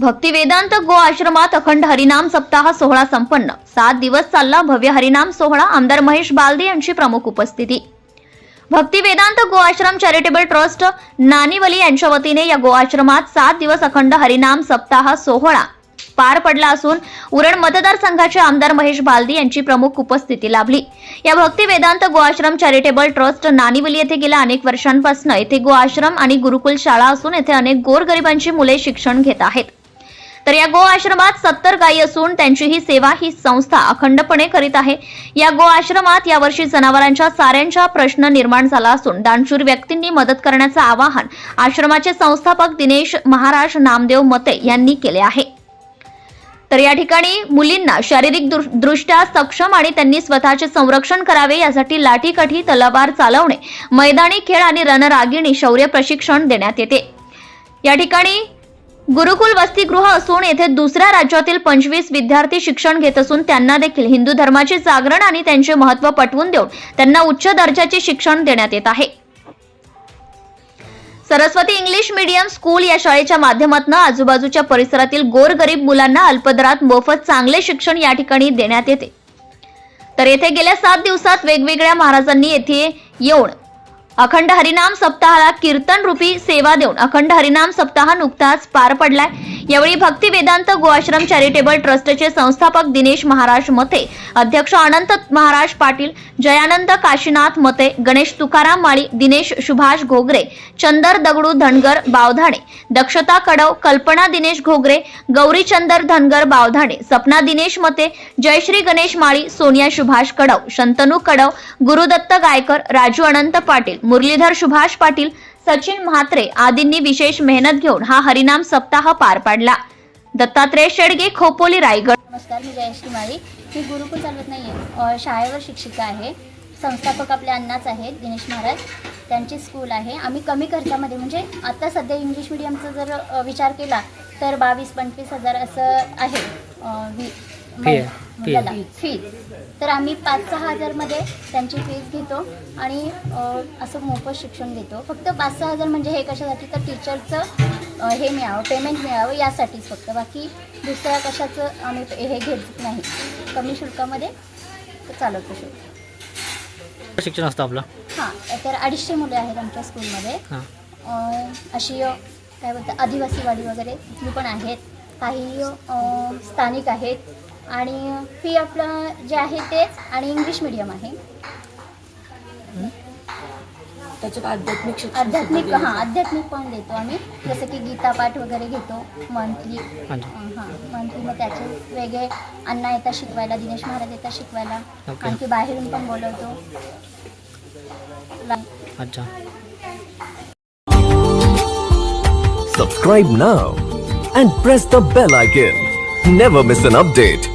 भक्ती वेदांत गो आश्रमात अखंड हरिनाम सप्ताह सोहळा संपन्न. सात दिवस चालला भव्य हरिनाम सोहळा. आमदार महेश बालदे यांची प्रमुख उपस्थिती. भक्ती वेदांत गो आश्रम चॅरिटेबल ट्रस्ट नानीवली यांच्या वतीने या गो आश्रमात सात दिवस अखंड हरिनाम सप्ताह सोहळा. पार पडला असून उरण मतदारसंघाचे आमदार महेश बालदी यांची प्रमुख उपस्थिती लाभली. या भक्ती वेदांत गो आश्रम चॅरिटेबल ट्रस्ट नानिवली येथे गेल्या अनेक वर्षांपासून येथे गोआश्रम आणि गुरुकुल शाळा असून येथे अनेक गोरगरिबांची मुले शिक्षण घेत आहेत. तर या गो आश्रमात सत्तर गायी असून त्यांची ही सेवा ही संस्था अखंडपणे करीत आहे. या गो आश्रमात यावर्षी जनावरांच्या साऱ्यांचा प्रश्न निर्माण झाला असून दानशूर व्यक्तींनी मदत करण्याचं आवाहन आश्रमाचे संस्थापक दिनेश महाराज नामदेव मते यांनी केले आहे. तर या ठिकाणी मुलींना शारीरिक दृष्ट्या सक्षम आणि त्यांनी स्वतःचे संरक्षण करावे यासाठी लाठीकाठी तलवार चालवणे मैदानी खेळ आणि रणरागिणी शौर्य प्रशिक्षण देण्यात येते. या ठिकाणी गुरुकुल वसतिगृह असून येथे दुसऱ्या राज्यातील पंचवीस विद्यार्थी शिक्षण घेत असून त्यांना देखील हिंदू धर्माचे जागरण आणि त्यांचे महत्त्व पटवून देऊन त्यांना उच्च दर्जाचे शिक्षण देण्यात येत आहे. सरस्वती इंग्लिश मीडियम स्कूल या शाळेच्या माध्यमातून आजूबाजूच्या परिसरातील गोरगरीब मुलांना अल्पदरात मोफत चांगले शिक्षण या ठिकाणी देण्यात येते. तर येथे गेल्या सात दिवसात वेगवेगळ्या महाराजांनी येथे येऊन अखंड हरिनाम सप्ताहाला कीर्तन रूपी सेवा देऊन अखंड हरिनाम सप्ताह नुकताच पार पडलाय. यावेळी भक्ती वेदांत गोआश्रम चॅरिटेबल ट्रस्टचे संस्थापक दिनेश महाराज मते अध्यक्ष अनंत महाराज पाटील जयानंद काशीनाथ मते गणेश तुकाराम माळी दिनेश सुभाष घोगरे चंदर दगडू धनगर बावधाणे दक्षता कडव कल्पना दिनेश घोगरे गौरीचंदर धनगर बावधाणे सपना दिनेश मते जयश्री गणेश माळी सोनिया सुभाष कडव शंतनू कडव गुरुदत्त गायकर राजू अनंत पाटील मुरलीधर सुभाष पाटील सचिन म्हात्रे आदींनी विशेष मेहनत घेऊन हा हरिनाम सप्ताह पार पाडला. दत्तात्रय शेडगे खोपोली रायगड. नमस्कार मी जयश्री कुमारी मी गुरुकुल चालवत नाही आहे शाळेवर शिक्षिका आहे. संस्थापक आपले अण्णाच आहेत दिनेश महाराज. त्यांची स्कूल आहे. आम्ही कमी खर्चामध्ये म्हणजे आता सध्या इंग्लिश मिडियमचा जर विचार केला तर बावीस पंचवीस हजार असं आहे. फी आहे, फी आहे. मुलाला फी तर आम्ही पाच सहा हजारमध्ये त्यांची फीज घेतो आणि अ, असं मोफत शिक्षण देतो फक्त पाच सहा हजार म्हणजे हे कशासाठी? तर टीचरचं हे मिळावं पेमेंट मिळावं यासाठीच फक्त. बाकी दुसऱ्या कशाचं आम्ही हे घेत नाही. कमी शुल्कामध्ये चालवतो शिक्षण शिक्षण असतं आपलं? हां तर अडीचशे मुले आहेत आमच्या स्कूलमध्ये. हां. अ, अशी अ, काय बोलतात आदिवासीवाडी वगैरे तिथली पण आहेत. काही अ, स्थानिक आहेत. आणि फी आपलं जे आहे तेच आणि इंग्लिश मिडियम आहे त्याच्यात आध्यात्मिक शिक्षण आध्यात्मिक सुद्धा हां दिलं आध्यात्मिक पण देतो आम्ही जसं की गीता पाठ वगैरे घेतो मंथली अच्छा. हां मंथली मग त्याचे वेगळे अण्णा येतात शिकवायला दिनेश महाराज येतात शिकवायला ओके. आणखी बाहेरून पण बोलवतो अच्छा Subscribe now and press the bell icon. Never miss an update.